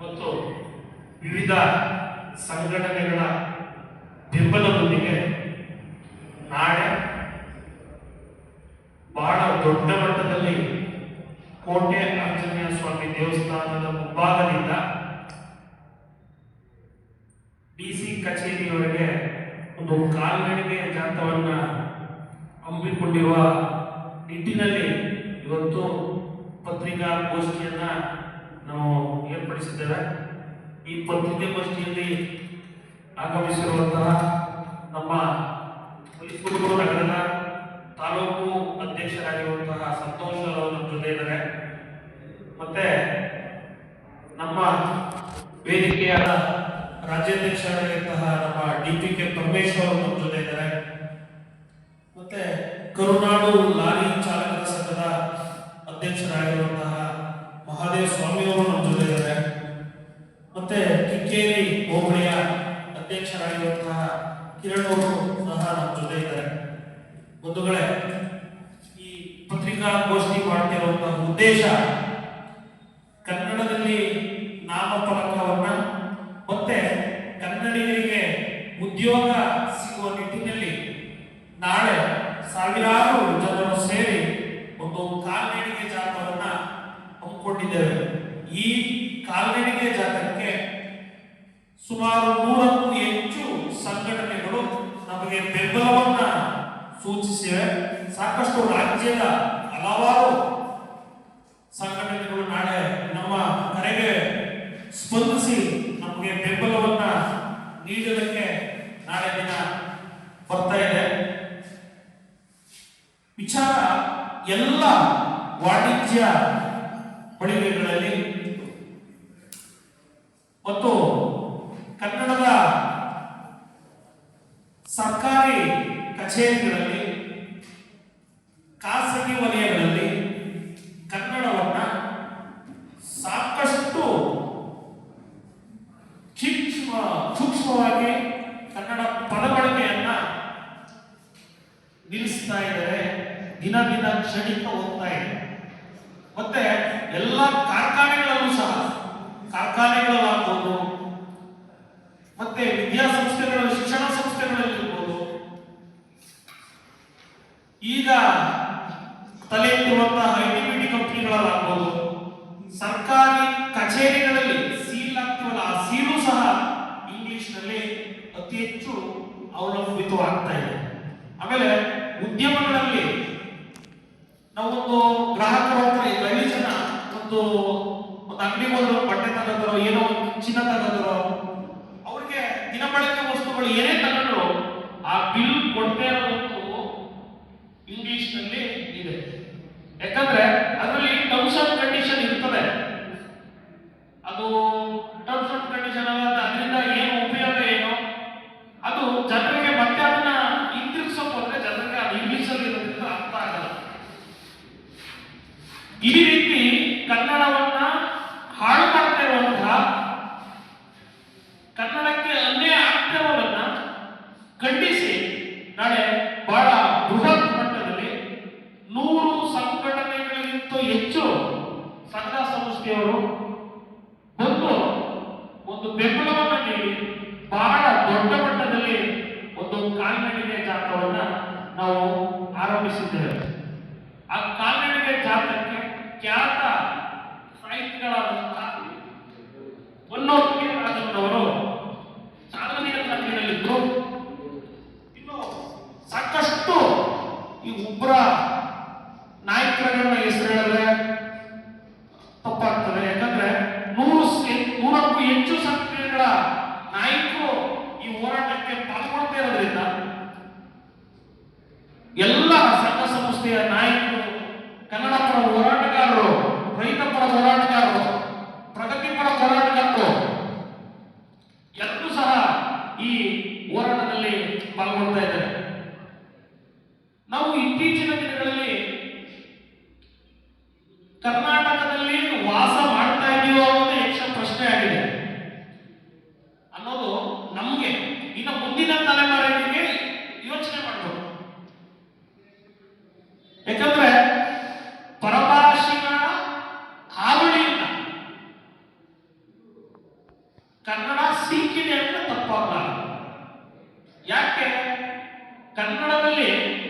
ಮತ್ತು ವಿವಿಧ ಸಂಘಟನೆಗಳ ಬೆಂಬಲದೊಂದಿಗೆ ನಾಳೆ ಬಹಳ ದೊಡ್ಡ ಮಟ್ಟದಲ್ಲಿ ಕೋಟೆ ಆಂಜನೇಯ ಸ್ವಾಮಿ ದೇವಸ್ಥಾನದ ಮುಂಭಾಗದಿಂದ ಡಿಸಿ ಕಚೇರಿಯವರೆಗೆ ಒಂದು ಕಾಲ್ನಡಿಗೆ ಜಾಥವನ್ನ ಹಮ್ಮಿಕೊಂಡಿರುವ ನಿಟ್ಟಿನಲ್ಲಿ ಇವತ್ತು ಪತ್ರಿಕಾಗೋಷ್ಠಿಯನ್ನ ನಾವು ಏರ್ಪಡಿಸಿದ್ದೇವೆ. ಈ ಪತ್ರಿಕೆಗೋಷ್ಠಿಯಲ್ಲಿ ಆಗಮಿಸಿರುವಂತಹ ನಮ್ಮ ಮೈಸೂರು ನಗರದ ತಾಲೂಕು ಅಧ್ಯಕ್ಷರಾಗಿರುವಂತಹ ಸಂತೋಷ್ ಅವರ ಜೊತೆ ಇದ್ದಾರೆ. ಮತ್ತೆ ನಮ್ಮ ವೇದಿಕೆಯ ರಾಜ್ಯಾಧ್ಯಕ್ಷರಾಗಿರುವಂತಹ ನಮ್ಮ ಡಿ ಪಿ ಕೆ. ಪರಮೇಶ್ವರ್ ಅವರು ಜೊತೆ ಇದ್ದಾರೆ. ಮತ್ತೆ ಕರುನಾಡು ಲಾರಿ ಚಾಲಕರ ಸಂಘದ ಅಧ್ಯಕ್ಷರಾಗಿರುವಂತಹ ಮಹಾದೇವ ಸ್ವಾಮಿ ಅವರು ನಮ್ಮ ಜೊತೆ ಇದ್ದಾರೆ ಮತ್ತೆ ಕಿಕ್ಕೇರಿ ಹೋಬಳಿಯ ಅಧ್ಯಕ್ಷರಾಗಿರುವಂತಹ ಕಿರಣ್ ಅವರು ಸಹ ನಮ್ಮ ಜೊತೆ ಇದ್ದಾರೆ. ಬಂಧುಗಳೇ, ಈ ಪತ್ರಿಕಾಗೋಷ್ಠಿ ಮಾಡ್ತಿರುವಂತಹ ಉದ್ದೇಶ ಕನ್ನಡದಲ್ಲಿ ನಾಮಫಲಕವನ್ನ ಮತ್ತೆ ಕನ್ನಡಿಗರಿಗೆ ಉದ್ಯೋಗ ಸಿಗುವ ನಿಟ್ಟಿನಲ್ಲಿ ನಾಳೆ ಸಾವಿರಾರು ಜನರು ಸೇರಿ ಒಂದು ಕಾಲ್ನಡಿಗೆ ಜಾಥವನ್ನ ಹಮ್ಮಿಕೊಂಡಿದ್ದೇವೆ. ಈ ಕಾಲ್ನಡಿಗೆ ಜಾಥಕ್ಕೆ ಸುಮಾರು ನೂರಕ್ಕೂ ನಮಗೆ ಬೆಂಬಲವನ್ನ ಸೂಚಿಸಿವೆ. ಸಾಕಷ್ಟು ರಾಜ್ಯದ ಹಲವಾರು ಸಂಘಟನೆಗಳು ನಾಳೆ ನಮ್ಮ ಕರೆಗೆ ಸ್ಪಂದಿಸಿ ನಮಗೆ ಬೆಂಬಲವನ್ನ ನೀಡಲಿಕ್ಕೆ ನಾಳೆ ದಿನ ಬರ್ತಾ ಇದೆ. ವಿಚಾರ ಎಲ್ಲ ವಾಣಿಜ್ಯ ಮಳಿಗೆಗಳಲ್ಲಿ ಮತ್ತು ಕನ್ನಡದ ಸರ್ಕಾರಿ ಕಚೇರಿಗಳಲ್ಲಿ ಖಾಸಗಿ ವಲಯಗಳಲ್ಲಿ ಕನ್ನಡವನ್ನ ಸಾಕಷ್ಟು ಸೂಕ್ಷ್ಮ ಸೂಕ್ಷ್ಮವಾಗಿ ಕನ್ನಡ ಪದ ಬಳಕೆಯನ್ನ ನಿಲ್ಲಿಸ್ತಾ ಇದ್ದಾರೆ ದಿನ ದಿನ ಕ್ಷಣಿಕ ಹೋಗ್ತಾ ಇದೆ ಮತ್ತೆ ಎಲ್ಲ ಕಾರ್ಖಾನೆಗಳಲ್ಲೂ ಸಹ ಕಾರ್ಖಾನೆಗಳಲ್ಲಾಗ್ಬೋದು ಮತ್ತೆ ವಿದ್ಯಾಸಂಸ್ಥೆಗಳ ಶಿಕ್ಷಣ ಸಂಸ್ಥೆಗಳಲ್ಲಿರ್ಬೋದು ಈಗ ತಲೆ ಎತ್ತುವಂತಹ ಐ ಟಿ ಬಿ ಕಂಪನಿಗಳಲ್ಲಾಗ್ಬೋದು ಸರ್ಕಾರಿ ಕಚೇರಿಗಳಲ್ಲಿ ಸೀಲ್ ಆಗ್ತೀವಲ್ಲ, ಆ ಸೀಲು ಸಹ ಇಂಗ್ಲಿಷ್ನಲ್ಲಿ ಅತಿ ಹೆಚ್ಚು ಅವಲಂಬಿತವಾಗ್ತಾ ಇದೆ. ಆಮೇಲೆ ಉದ್ಯಮಗಳಲ್ಲಿ ನಾವೊಂದು ಗ್ರಾಹಕರ ಹತ್ರ ಹಳ್ಳಿ ಜನ ಒಂದು ಒಂದು ಅಂಗಡಿ ಹೋದ್ರು, ಬಟ್ಟೆ ತಗೋದ್ರು ಏನೋ ಒಂದು ಚಿನ್ನ ತಗೋದ್ರು ಅವ್ರಿಗೆ ದಿನಬಳಕೆ ವಸ್ತುಗಳು ಏನೇ ತಗೊಂಡ್ರು ಆ ಬಿಲ್ ಕೊಡ್ತೇ ಇಂಗ್ಲಿಷ್ನಲ್ಲಿ ಇದೆ. ಯಾಕಂದ್ರೆ ಅದರಲ್ಲಿ ಟರ್ಮ್ಸ್ ಅಂಡ್ ಕಂಡೀಷನ್ ಇರ್ತದೆ. ಅದು ಟರ್ಮ್ಸ್ ಅಂಡ್ ಕಂಡೀಷನ್ ಅದರಿಂದ ಏನು ಉಪಯೋಗ ಏನು ಅದು ಜನರಿಗೆ ಮತ್ತೆ ಅದನ್ನ ಹಿಂತಿರ್ಸೋಕ್ ಹೋದ್ರೆ ಜನರಿಗೆ ಅದು ಇಂಗ್ಲಿಷ್ ಅಲ್ಲಿ ಇರೋದ್ರಿಂದ ಅರ್ಥ ಆಗಲ್ಲ ಈ ರೀತಿ ಕನ್ನಡವನ್ನ ಹಾಳು ಮಾಡ್ತಾ ಇರುವಂತಹ ಕನ್ನಡಕ್ಕೆ ಅನ್ಯಾಯ ಆಗ್ತಿರೋದನ್ನ ಖಂಡಿಸಿ ನಾಳೆ ಬಹಳ ಬೃಹತ್ ಮಟ್ಟದಲ್ಲಿ ನೂರು ಸಂಘಟನೆಗಳಿಗಿಂತ ಹೆಚ್ಚು ಸಂಘ ಸಂಸ್ಥೆಯವರು ಬಂದು ಒಂದು ಬೆಂಬಲವನ್ನ ನೀಡಿ ಬಹಳ ದೊಡ್ಡ ಮಟ್ಟದಲ್ಲಿ ಒಂದು ಕಾಲ್ನಡಿಗೆ ಜಾಥವನ್ನ ನಾವು ಆರಂಭಿಸಿದ್ದೇವೆ ಆ ಕಾಲ್ನಡಿಗೆ ಜಾಥಕ್ಕೆ ಖ್ಯಾತ ಸಾಹಿತಿಗಳಾದಂತಹ ಹೊನ್ನೋರ್ಗೆ ರಾಜಣ್ಣವರು ಚಾಲನೆಯ ತಂಡದಲ್ಲಿದ್ದು ಇನ್ನು ಸಾಕಷ್ಟು ಈ ಉಗ್ರ ನಾಯಕರುಗಳ ಹೆಸರು ಹೇಳಿದ್ರೆ ತಪ್ಪಾಗ್ತದೆ ಯಾಕಂದ್ರೆ ನೂರು ಸ- ನೂರಕ್ಕೂ ಹೆಚ್ಚು ಸಂಘಟನೆಗಳ ನಾಯಕರು ಈ ಹೋರಾಟಕ್ಕೆ ಪಾಲ್ಗೊಳ್ತಾ ಇರೋದ್ರಿಂದ ಎಲ್ಲ ಸಂಘ ಸಂಸ್ಥೆಯ ನಾಯಕರು ಕನ್ನಡ ಪರ ಹೋರಾಟಗಾರರು ರೈತ ಪರ ಹೋರಾಟಗಾರರು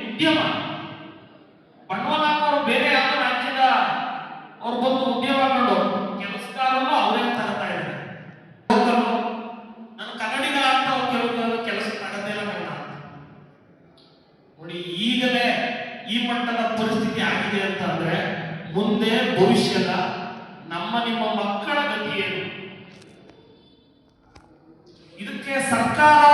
ಉದ್ಯಮ. ಬಂಡವಾಳ ಹಾಕೋರು ಬೇರೆ ಯಾವ ರಾಜ್ಯದ ಅವ್ರು ಬಂದು ಉದ್ಯಮ ಕಂಡು ಅವರೇ ತರ್ತಾ ಇದ್ದಾರೆ ನನ್ನ ಕನ್ನಡಿಗರ ಅಂತ ಕೆಲವು ಕೆಲಸ ತಗದಿಲ್ಲ ಬೇಡ ನೋಡಿ, ಈಗಲೇ ಈ ಮಟ್ಟದ ಪರಿಸ್ಥಿತಿ ಆಗಿದೆ ಅಂತಂದ್ರೆ ಮುಂದೆ ಭವಿಷ್ಯದ ನಮ್ಮ ನಿಮ್ಮ ಮಕ್ಕಳ ಗತಿ ಏನು? ಇದಕ್ಕೆ ಸರ್ಕಾರ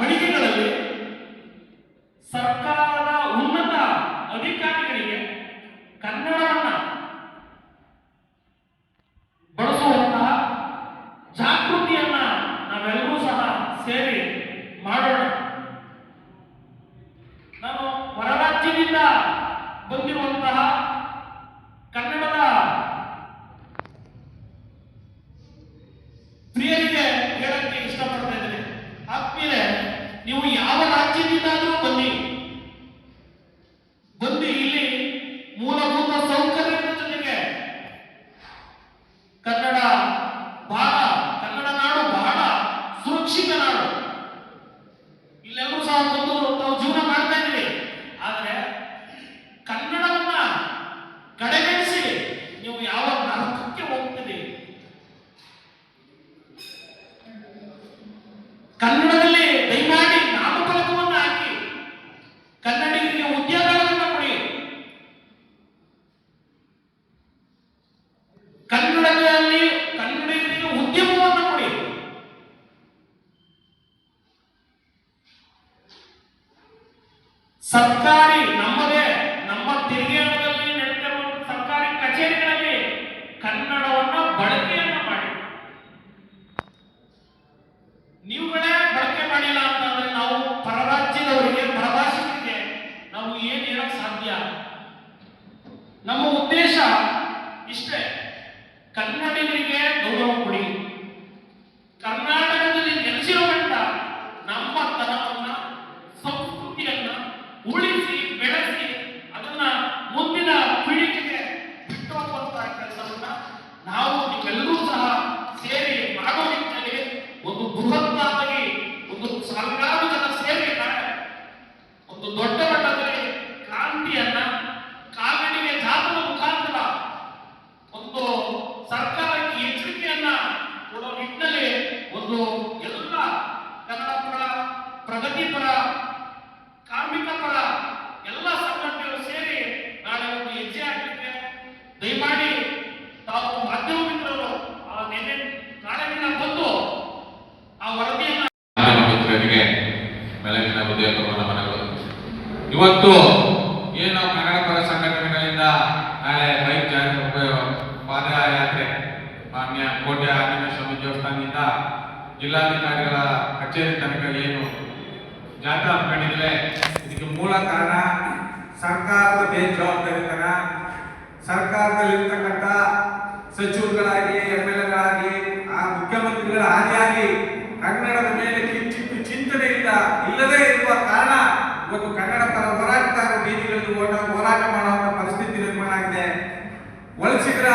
மணிக்கு ನೀವುಗಳ ಒಂದು ಎಲ್ಲ ಕನ್ನಡಪರ ಪ್ರಗತಿಪರ ಕಾರ್ಮಿಕ ಪರ, ಎಲ್ಲ ಸಂಘಟನೆಗಳು ಸೇರಿ ನಾಳೆ ಒಂದು ಹೆಜ್ಜೆ ಹಾಕಿದ್ದೆ ದಯಮಾಡಿ ತಾವು ಮಾಧ್ಯಮ ಮಿತ್ರರು ಆ ನಿನ್ನೆ ನಾಳೆಗಿನ ಬಂದು ಆ ವರದಿಯನ್ನು ಮಿತ್ರರಿಗೆ ಬೆಳಗಿನ ಉದ್ಯೋಗ ನಮನಗಳು ಇವತ್ತು ಏನು ಕನ್ನಡ ಪರ ಸಂಘಟನೆಗಳಿಂದ ನಾಳೆ ಬೈಕ್ ಜಾಗ ಪಾದಯಾತ್ರೆ, ಮಾನ್ಯ ಕೋಟೆ ಆಂಜನೇಯ ಸ್ವಾಮಿ ದೇವಸ್ಥಾನದಿಂದ ಜಿಲ್ಲಾಧಿಕಾರಿಗಳ ಕಚೇರಿ ತನಕ ಏನು ಜಾಥಾ ಹಮ್ಮಿಕೊಂಡಿದ್ರೆ ಇದಕ್ಕೆ ಮೂಲ ಕಾರಣ ಸರ್ಕಾರದ ಬೇಜವಾಬ್ದಾರಿತನ, ಸರ್ಕಾರದಲ್ಲಿರ್ತಕ್ಕಂಥ ಸಚಿವರುಗಳಾಗಿ ಎಂ ಎಲ್ ಎಗಳಾಗಿ, ಆ ಮುಖ್ಯಮಂತ್ರಿಗಳ ಆದಿಯಾಗಿ ಕನ್ನಡದ ಮೇಲೆ ಕಿಚ್ಚಿಟ್ಟು ಚಿಂತನೆ ಇಲ್ಲ, ಇಲ್ಲದೇ ಇರುವ ಕಾರಣ ಇವತ್ತು ಕನ್ನಡ ಪರ ಹೋರಾಟಗಾರರು ಬೀದಿಗಳಲ್ಲಿ ಹೋರಾಟ ಹೋರಾಟ ಪರಿಸ್ಥಿತಿ ನಿರ್ಮಾಣ ಆಗಿದೆ. ವಲಸಿಗರ